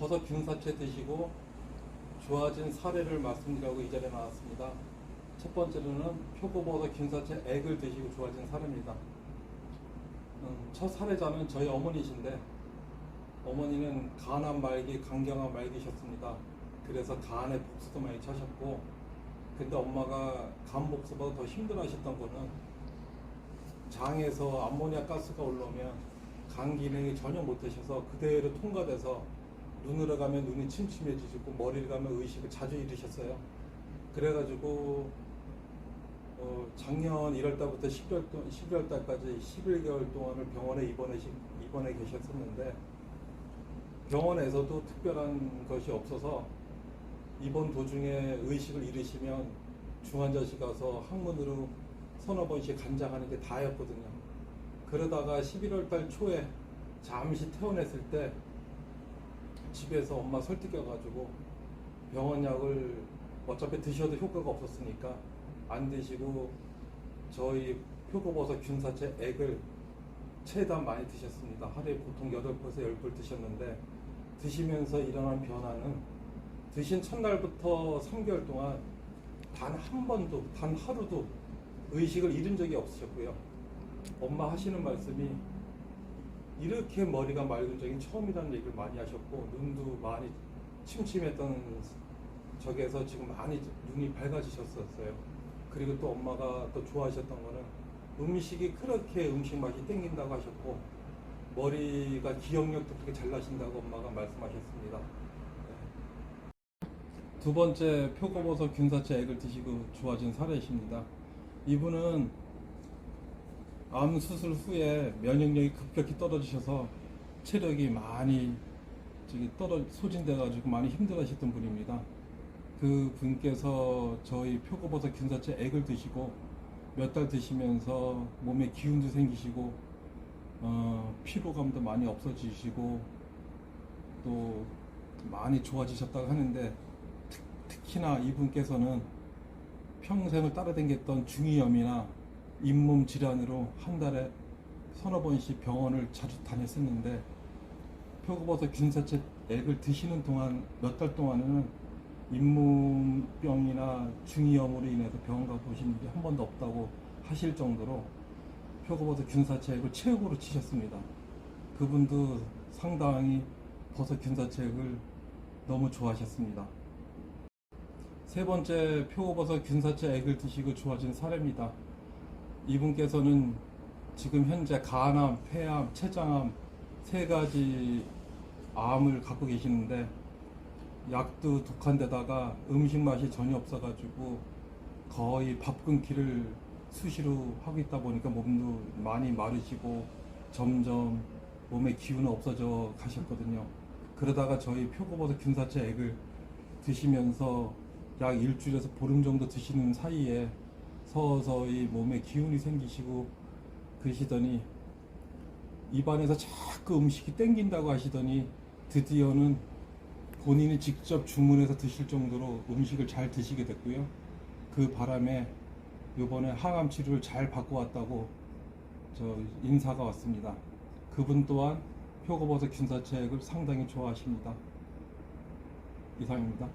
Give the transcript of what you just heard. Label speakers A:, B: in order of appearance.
A: 버섯 균사채 드시고 좋아진 사례를 말씀드리려고 이 자리에 나왔습니다. 첫 번째로는 표고버섯 균사채 액을 드시고 좋아진 사례입니다. 음, 첫 사례자는 저희 어머니신데 어머니는 간암 말기, 강경암 말기셨습니다. 그래서 간에 복수도 많이 차셨고 근데 엄마가 간 복수보다 더 힘들어하셨던 거는 장에서 암모니아 가스가 올라오면 간 기능이 전혀 못하셔서 그대로 통과돼서 눈으로 가면 눈이 침침해지고 머리를 가면 의식을 자주 잃으셨어요. 그래가지고 어, 작년 1월 달부터 11월, 11월 달까지 11개월 동안을 병원에 입원해, 입원해 계셨었는데 병원에서도 특별한 것이 없어서 입원 도중에 의식을 잃으시면 중환자실 가서 항문으로 서너 번씩 간장하는 게 다였거든요. 그러다가 11월 달 초에 잠시 퇴원했을 때 집에서 엄마 설득해가지고 병원 약을 어차피 드셔도 효과가 없었으니까 안 드시고 저희 표고버섯 균사채 액을 최대한 많이 드셨습니다. 하루에 보통 8벌에서 10벌 드셨는데 드시면서 일어난 변화는 드신 첫날부터 3개월 동안 단 한 번도, 단 하루도 의식을 잃은 적이 없으셨고요. 엄마 하시는 말씀이 이렇게 머리가 맑은 적이 처음이라는 얘기를 많이 하셨고 눈도 많이 침침했던 적에서 지금 많이 눈이 밝아지셨었어요. 그리고 또 엄마가 또 좋아하셨던 거는 음식이 그렇게 음식 맛이 땡긴다고 하셨고 머리가 기억력도 그렇게 잘 나신다고 엄마가 말씀하셨습니다. 네. 두 번째 표고버섯 균사채 액을 드시고 좋아진 사례이십니다. 이분은 암 수술 후에 면역력이 급격히 떨어지셔서 체력이 많이 저기 떨어 소진돼 가지고 많이 힘들어하셨던 분입니다. 그 분께서 저희 표고버섯 균사채 액을 드시고 몇 달 드시면서 몸에 기운도 생기시고 어, 피로감도 많이 없어지시고 또 많이 좋아지셨다고 하는데 특, 특히나 이분께서는 평생을 따라다녔던 중이염이나 잇몸 질환으로 한 달에 서너 번씩 병원을 자주 다녔었는데 표고버섯 균사채 액을 드시는 동안 몇 달 동안은 잇몸병이나 중이염으로 인해서 병원 가보신 일이 한 번도 없다고 하실 정도로 표고버섯 균사채 액을 최고로 치셨습니다. 그분도 상당히 버섯 균사채 액을 너무 좋아하셨습니다. 세 번째 표고버섯 균사채 액을 드시고 좋아진 사례입니다. 이분께서는 지금 현재 간암, 폐암, 췌장암 세 가지 암을 갖고 계시는데 약도 독한 데다가 음식 맛이 전혀 없어가지고 거의 밥 끊기를 수시로 하고 있다 보니까 몸도 많이 마르시고 점점 몸에 기운이 없어져 가셨거든요. 그러다가 저희 표고버섯 균사채 액을 드시면서 약 일주일에서 보름 정도 드시는 사이에 서서히 몸에 기운이 생기시고 그러시더니 입안에서 자꾸 음식이 땡긴다고 하시더니 드디어는 본인이 직접 주문해서 드실 정도로 음식을 잘 드시게 됐고요. 그 바람에 이번에 항암 치료를 잘 받고 왔다고 저 인사가 왔습니다. 그분 또한 표고버섯 균사체액을 상당히 좋아하십니다. 이상입니다.